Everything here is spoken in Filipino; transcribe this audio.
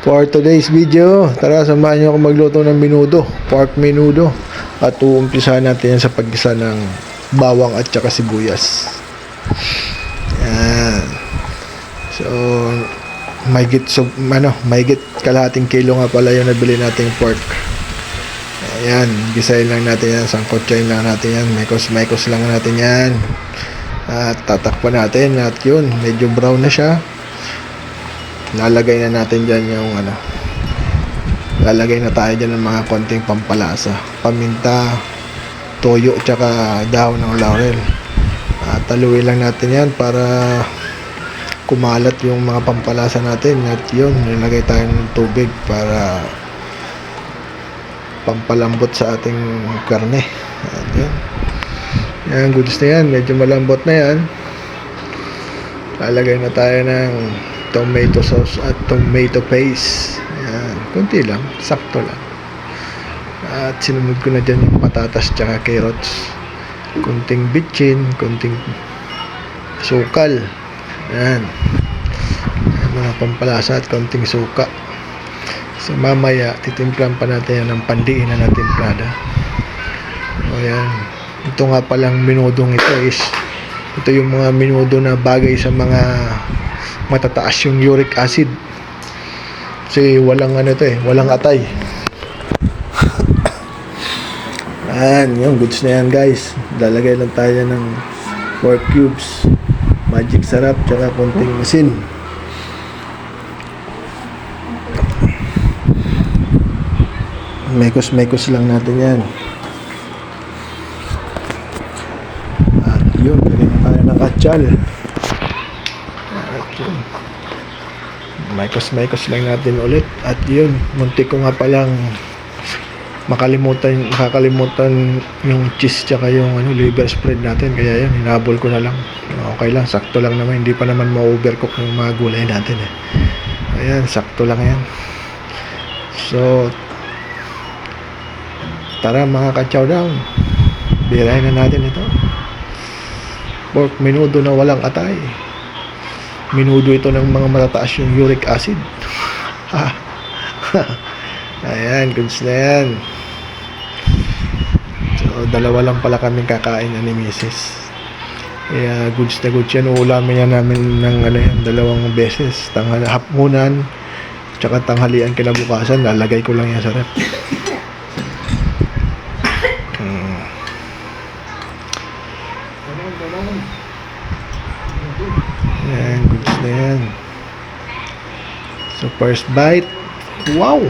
For today's video, tara samahan niyo ako magluto ng minudo, pork minudo. At uumpisahan natin sa paggisa ng bawang at saka sibuyas. Yan. So, may git so, ano, may git kalahating kilo nga pala yung nabili nating pork. Ayan, gisahin lang natin yan, sangkotsahin lang natin yan, mekos-mekos lang natin yan. At tatakpan natin at yun, medyo brown na siya. Lalagay na natin dyan yung ano, lalagay na tayo dyan ng mga konting pampalasa. Paminta, toyo, tsaka dahon ng laurel. At taluin lang natin yan para kumalat yung mga pampalasa natin at yun, nilagay tayo ng tubig para pampalambot sa ating karne. At yun. Yan, goods na yan. Medyo malambot na yan. Lalagay na tayo ng tomato sauce at tomato paste. Yan, kunti lang. Sakto lang. At sinunod ko na dyan yung patatas tsaka carrots. Kunting bitchin, kunting sukal. Yan. Yan, mga pampalasa at konting suka. So mamaya, titimplan pa natin yan ng pandiin na natin plada. O yan. Ito nga palang minudong ito is ito yung mga minudo na bagay sa mga matataas yung uric acid. Kasi walang ano to eh, walang atay. Ayan, yung goods na yan guys. Lalagay lang tayo ng pork cubes, magic sarap, tsaka konting asin. Mekos-mekos lang natin yan. At yun, lagyan na tayo ng katsal. Yun. Mekos-mekos lang natin ulit. At yun, munti ko nga palang makalimutan makakalimutan yung cheese tsaka yung ano liver spread natin. Kaya yan hinabol ko na lang. Okay lang sakto lang naman. Hindi pa naman ma-overcook yung mga gulay natin eh. Ayan sakto lang yan. So tara mga kachaw down. Birahin na natin ito. Pork minudo na walang atay minudo ito ng mga matataas yung uric acid Ayan, goods na yan. So, dalawa lang pala kaming kakain ni Mrs. Kaya goods na goods yan. Uulamin yan namin ng ano yan, dalawang beses. Tanghal, hapmunan, tsaka tanghalian kinabukasan. Lalagay ko lang yan sa rep. Hmm. Ayan. So, first bite. Wow!